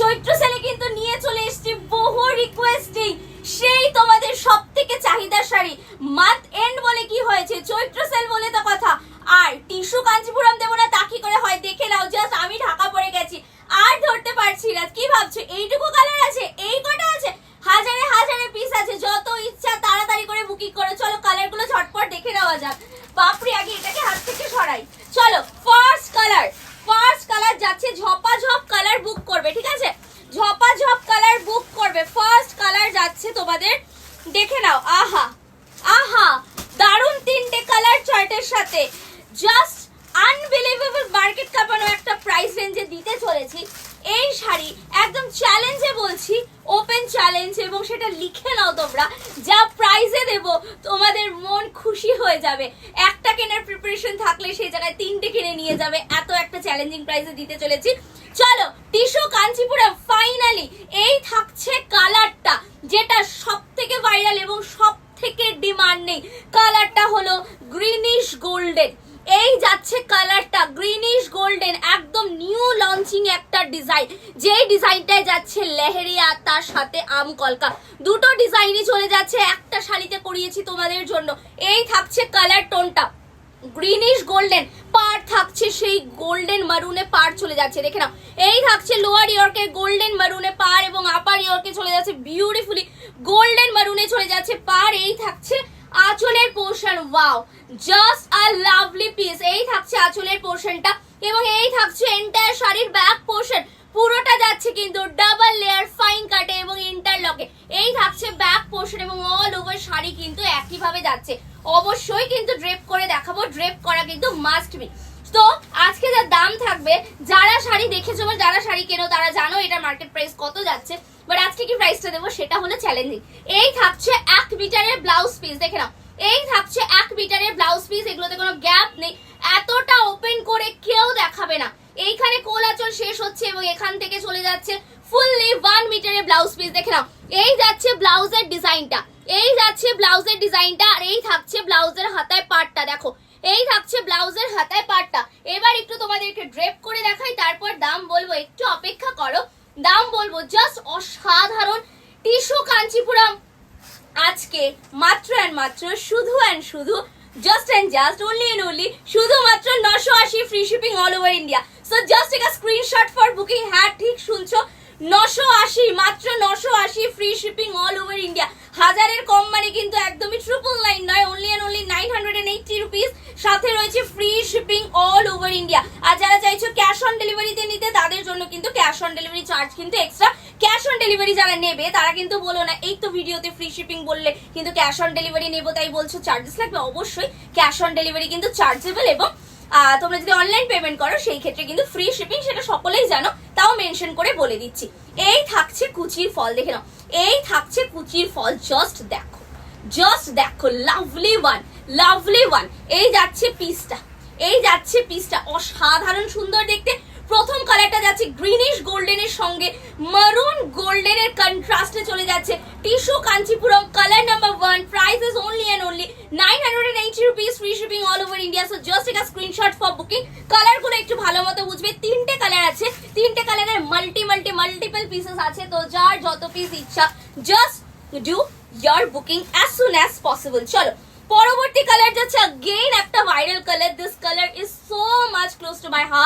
চৈত্র সেলে কিন্তু নিয়ে চলে এসেছি বহু রিকোয়েস্টিং সেই তোমাদের সব থেকে চাহিদা শাড়ি। মান্থ এন্ড বলে কি হয়েছে? চৈত্র সেল বলে তো কথা। আর টিস্যু কাঞ্চিপুরম দেবো না, তা কি করে হয়? দেখে নাও জাস্ট আমি ঢাকা পড়ে গেছি। আর ধরতে পারছি না। কি ভাবছ? এইটুকু কালার আছে এই কটা আছে হাজারে হাজারে পিস আছে যত ইচ্ছা তাড়াতাড়ি করে বুকিং করো চলো কালারগুলো ঝটপট দেখে নেওয়া যাক বাপরে আগে এটাকে হাত থেকে সরাই চলো ফার্স্ট কালার ফার্স্ট কালার যাচ্ছে ঝপা ঝপ কালার বুক করবে ঠিক আছে ঝপা ঝপ কালার বুক করবে ফার্স্ট কালার যাচ্ছে তোমাদের দেখে নাও আহা আহা দারুণ তিনটে কালার চার্টের সাথে জাস্ট আনবিলিভেবল মার্কেট কাঁপানো একটা প্রাইস রেঞ্জে দিতে চলেছি এই শাড়ি একদম চ্যালেঞ্জে বলছি ওপেন চ্যালেঞ্জ এবং সেটা লিখে নাও তোমরা। যা প্রাইজে দেব, তোমাদের মন খুশি হয়ে যাবে। একটা কেনার প্রিপারেশন থাকলে সেই জায়গায় তিনটে কিনে নিয়ে যাবে। এত একটা চ্যালেঞ্জিং প্রাইসে দিতে চলেছি। চলো টিস্যু কাঞ্চিপুরম ফাইনালি এই থাকছে কালারটা যেটা সব থেকে ভাইরাল এবং সব থেকে ডিমান্ড নেই কালারটা হলো গ্রিনিশ গোল্ডেন এই যাচ্ছে কালারটা গ্রিনিশ গোল্ডেন একদম নিউ লঞ্চিং একটা ডিজাইন যেই ডিজাইনটায় যাচ্ছে লেহেরিয়া, তার সাথে আম, কলকা। দুটো ডিজাইনই চলে যাচ্ছে, একটা শাড়িতে করিয়েছি তোমাদের জন্য। এই থাকছে কালার টোনটা গ্রিনিশ গোল্ডেন পার থাকছে সেই গোল্ডেন মারুনে পার চলে যাচ্ছে, দেখে নাও। এই থাকছে লোয়ার ইয়র্কে গোল্ডেন মারুনে পার এবং আপার ইয়র্কে চলে যাচ্ছে বিউটিফুলি গোল্ডেন মারুনে চলে যাচ্ছে পার। এই থাকছে আঁচলের portion wow just a lovely piece এই থাকছে আঁচলের পোর্শনটা এবং এই থাকছে শাড়ির ব্যাক পোর্শন, পুরোটা যাচ্ছে কিন্তু ডাবল লেয়ার ফাইন কাটে এবং ইন্টারলকে এই থাকছে ব্যাক পোর্শন এবং অল ওভার শাড়ি কিন্তু একই ভাবে যাচ্ছে। অবশ্যই কিন্তু ড্রেপ করে দেখাবো ড্রেপ করা কিন্তু মাস্ট বি তো আজকে যা দাম থাকবে, যারা শাড়ি দেখেছ বা যারা শাড়ি কেনো, তারা জানো এটা মার্কেট প্রাইস কত যাচ্ছে। বাট আজকে কি প্রাইসটা দেবো সেটা হলো চ্যালেঞ্জিং এই থাকছে এক মিটারের ব্লাউজ পিস দেখে নাও। এই থাকছে এক মিটারের ব্লাউজ পিস এগুলোতে কোনো গ্যাপ নেই। এতটা ওপেন করে কেউ দেখাবে না। এইখানে কোলাচল শেষ হচ্ছে এবং এখান থেকে চলে যাচ্ছে ফুললি ওয়ান মিটারের ব্লাউজ পিস দেখে নাও, এই যাচ্ছে ব্লাউজের ডিজাইনটা এই যাচ্ছে ব্লাউজের ডিজাইনটা আর এই থাকছে ব্লাউজের হাতায় পাটটা, দেখো, এই থাকছে ব্লাউজের হাতায় পাটটা। এবার একটু তোমাদেরকে ড্রেপ করে দেখাই, তারপর দাম বলব, একটু অপেক্ষা করো। দাম বলব জাস্ট অসাধারণ। টিস্যু কাঞ্চিপুরম, আজকে মাত্র অ্যান্ড মাত্র, শুধু অ্যান্ড শুধু just and just only and only শুধুমাত্র নশো আশি free shipping all over India so just এক স্ক্রিনশট ফর বুকিং হ্যাঁ ঠিক শুনছো? নশো আশি, মাত্র নশো আশি free shipping all over India হাজারের কম মানে কিন্তু একদমই ট্রিপল নাইন নয় only and only nine hundred and eighty rupees সাথে রয়েছে free shipping all over India আর যারা চাইছো ক্যাশ অন ডেলিভারিতে নিতে, তাদের জন্য কিন্তু ক্যাশ অন ডেলিভারি চার্জ কিন্তু এক্সট্রা ক্যাশ অন ডেলিভারি যারা নেবে, তারা কিন্তু বলো না, এই তো ভিডিওতে ফ্রি শিপিং বললে কিন্তু ক্যাশ অন ডেলিভারি নেব, তাই বলছো চার্জেস লাগবে অবশ্যই। ক্যাশ অন ডেলিভারি কিন্তু চার্জেবল এবং তোমরা যদি অনলাইন পেমেন্ট করো, সেই ক্ষেত্রে কিন্তু ফ্রি শিপিং সেটা সকলেই জানো, তাও মেনশন করে বলে দিচ্ছি। এই থাকছে কুচির ফল, দেখে নাও। এই থাকছে কুচির ফল জাস্ট দেখো। জাস্ট দেখো লাভলি ওয়ান লাভলি ওয়ান এই যাচ্ছে পিসটা এই যাচ্ছে পিসটা অসাধারণ সুন্দর দেখতে। প্রথম কালারটা যাচ্ছে গ্রিনিশ গোল্ডেনের সঙ্গে মারুন গোল্ডেনের কন্ট্রাস্টে চলে যাচ্ছে। Tissue Kanchipuram colour number one price is only and only nine hundred and eighty rupees free shipping all over India so just একটা স্ক্রিনশট ফর বুকিং কালারগুলো একটু ভালো মতো বুঝবে। তিনটে কালার আছে। তিনটে কালারের মাল্টি মাল্টি মাল্টিপল পিসেস আছে। তো যার যত পিস ইচ্ছা just do your booking as soon as possible চলো, পরবর্তী কালার যাচ্ছে আগেইন একটা viral colour this colour is so much close to my heart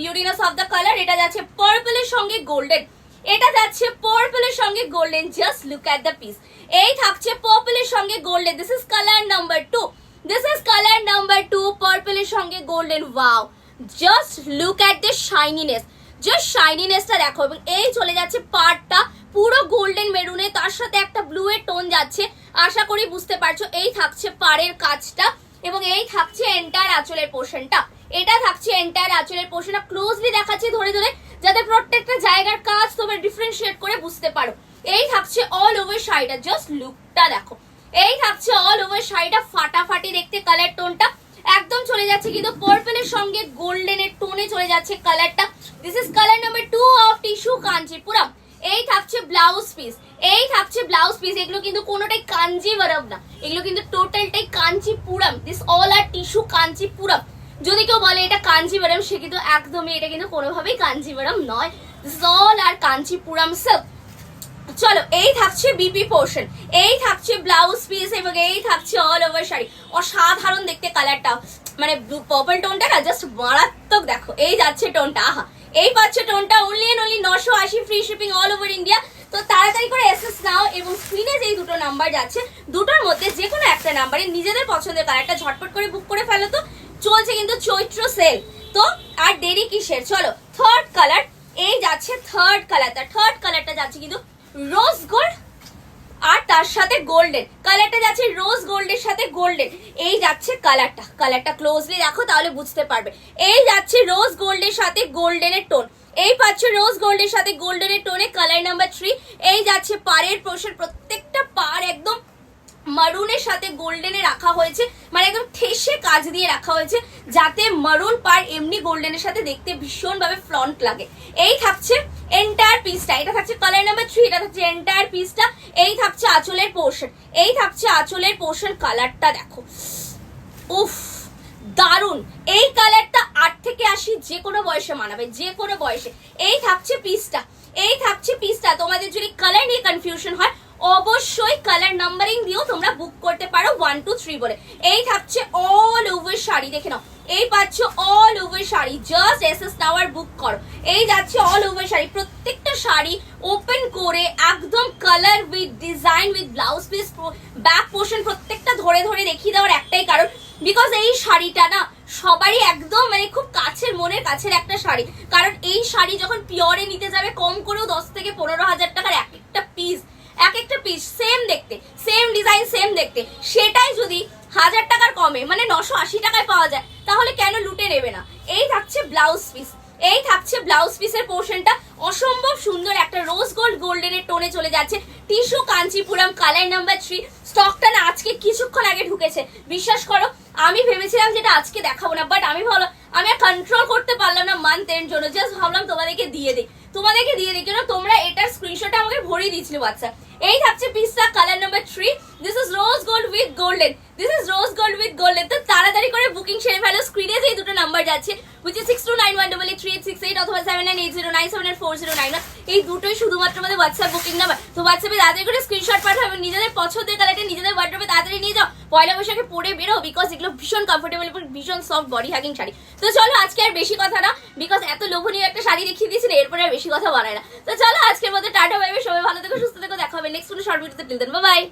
beautiness of the colour এটা যাচ্ছে পার্পলের সঙ্গে গোল্ডেন এটা যাচ্ছে পার্পলের সঙ্গে golden just look at the piece এই থাকছে পার্পলের সঙ্গে golden this is colour number two this is colour number two পার্পলের সঙ্গে golden wow just look at the shininess just শাইনিনেসটা দেখো। এবং এই চলে যাচ্ছে পার্টটা পুরো গোল্ডেন মেরুনে তার সাথে একটা ব্লু এর টোন যাচ্ছে। আশা করি বুঝতে পারছ। এই থাকছে পাড়ের কাজটা। এবং এই থাকছে এন্টায়ার আঁচলের পোর্শনটা এটা থাকছে এন্টায়ার আঁচলের পোর্শনটা ক্লোজলি দেখাচ্ছি ধরে ধরে, যাতে প্রত্যেকটা জায়গার কাজ তোমরা ডিফারেন্সিয়েট করে বুঝতে পারো। এই থাকছে অল ওভার শাড়িটা জাস্ট লুকটা দেখো। এই থাকছে অল ওভার শাড়িটা ফাটাফাটি দেখতে কালার টোনটা একদম চলে যাচ্ছে কিন্তু পার্পলের সঙ্গে গোল্ডেনের টোনে চলে যাচ্ছে কালারটা this is colour number two of tissue Kanchipuram এই থাকছে ব্লাউজ পিস এই থাকছে ব্লাউজ পিস এগুলো কিন্তু কোনোটাই কাঞ্জিবরম না। এগুলো কিন্তু টোটালটাই Kanchipuram this all are tissue Kanchipuram যদি কেউ বলে এটা কাঞ্জিবরম, সে কিন্তু একদমই এটা কিন্তু কোনোভাবেই কাঞ্জিবরম নয়। This all are Kanchipuram silk চলো, এই থাকছে বিপি পোর্শন এই থাকছে ব্লাউজ পিস এবং এই থাকছে অল ওভার শাড়ি। অসাধারণ দেখতে কালারটা মানে পার্পল টোনটা না জাস্ট মারাত্মক দেখো। এই যাচ্ছে টোনটা আহা। এই পাচ্ছে টোনটা অনলি এন্ড অনলি নশো আশি free shipping all over India তো তাড়াতাড়ি করে এসএস নাও এবং স্ক্রিনে যেই দুটো নাম্বার যাচ্ছে, দুটোর মধ্যে যে কোনো একটা নাম্বারে নিজেদের পছন্দের কালারটা ঝটপট করে বুক করে ফেলো তো। চলছে কিন্তু চৈত্র সেল তো আর দেরি কিসের? চলো থার্ড কালার এই যাচ্ছে থার্ড কালারটা থার্ড কালারটা যাচ্ছে কিন্তু রোজ গোল্ড আর তার সাথে গোল্ডেন কালারটা যাচ্ছে রোজ গোল্ডের সাথে গোল্ডেন এই যাচ্ছে কালারটা কালারটা ক্লোজলি দেখো তাহলে বুঝতে পারবে। এই যাচ্ছে রোজ গোল্ডের সাথে গোল্ডেনের টোন এই পাচ্ছে রোজ গোল্ডের সাথে গোল্ডেনের টোনে কালার নাম্বার থ্রি এই যাচ্ছে পাড়ের পোর্শন প্রত্যেকটা পার একদম মারুনের সাথে গোল্ডেনে রাখা হয়েছে। মানে একদম ঠেসে কাজ দিয়ে রাখা হয়েছে। যাতে মারুন পার এমনি গোল্ডেনের সাথে দেখতে ভীষণভাবে ফ্রন্ট লাগে। এই থাকছে এন্টায়ার পিসটা এটা থাকছে কালার নাম্বার থ্রি এটা থাকছে এন্টায়ার পিসটা এই থাকছে আঁচলের পোর্শন এই থাকছে আঁচলের পোর্শন কালারটা দেখো। উফ দারুণ এই কালারটা আট থেকে আশি যে কোনো বয়সে মানাবে, যে কোনো বয়সে। এই থাকছে পিসটা এই থাকছে পিসটা তোমাদের যদি কালার নিয়ে কনফিউশন হয়, অবশ্যই কালার নাম্বারিং দিয়েও তোমরা বুক করতে পারো ওয়ান টু থ্রি বলে। এই থাকছে অল ওভার শাড়ি, দেখে নাও। এই পাচ্ছ all over sari just S S tower book করো। এই যাচ্ছে অল ওভার শাড়ি, প্রত্যেকটা শাড়ি ওপেন করে একদম colour with design with blouse piece back portion প্রত্যেকটা ধরে ধরে দেখিয়ে দেওয়ার একটাই কারণ। বিকজ এই শাড়িটা না সবারই একদম মানে খুব কাছের, মনের কাছের একটা শাড়ি। কারণ এই শাড়ি যখন পিওরে নিতে যাবে, কম করেও দশ থেকে পনেরো হাজার টাকার এক একটা পিস এক একটা পিস সেম দেখতে সেম ডিজাইন সেম দেখতে। সেটাই যদি হাজার টাকার কমে মানে নশো আশি টাকায় পাওয়া যায় তাহলে কেন লুটে নেবে না? এই থাকছে ব্লাউজ পিস এই থাকছে ব্লাউজ পিসের পোর্শনটা অসম্ভব সুন্দর একটা রোজ গোল্ড গোল্ডেনের টোনে চলে যাচ্ছে। Tissue Kanchipuram colour number three স্টকটা না আজকে কিছুক্ষণ আগে ঢুকেছে। বিশ্বাস করো, আমি ভেবেছিলাম যেটা আজকে দেখাবো না বাট আমি ভালো আমি আর কন্ট্রোল করতে পারলাম না মান্থ এর জন্য। জাস্ট ভাবলাম তোমাদেরকে দিয়ে দিই। তোমাদেরকে দিয়ে দিই কেন তোমরা এটার স্ক্রিনশট আমাকে ভরিয়ে দিয়েছিলে হোয়াটসঅ্যাপ এই থাকছে পিসটা colour number three this is rose gold with golden this is rose gold with golden তো তাড়াতাড়ি করে বুকিং সেরে ফেলো স্ক্রিনে যেই দুটো নাম্বার যাচ্ছে which six two nine one double eight three eight six eight অথবা seven nine eight zero nine seven eight four zero nine এই দুটোই শুধুমাত্র আমাদের হোয়াটসঅ্যাপ বুকিং নাম্বার তো হোয়াটসঅ্যাপে তাড়াতাড়ি করে স্ক্রিনশট পাঠাও এবং নিজেদের পছন্দের কালারটা নিজেদের ওয়ার্ড্রপে তাড়াতাড়ি নিয়ে যাও। পয়লা বৈশাখে পরে বেরো বিকজ এগুলো ভীষণ কমফোর্টেবল এবং ভীষণ সফট বডি হ্যাগিং শাড়ি। তো চলো আজকে আর বেশি কথা না বিকজ এত লোভনীয় একটা শাড়ি দেখিয়ে দিয়েছিল, এরপরে আর বেশি কথা বানায় না। তো চলো আজকের মধ্যে টাটা বাইবে সবাই ভালো থেকো, সুস্থ থেকো, দেখা হবে নেক্সট কোনো শর্ট ভিডিওতে টিল দেন বাই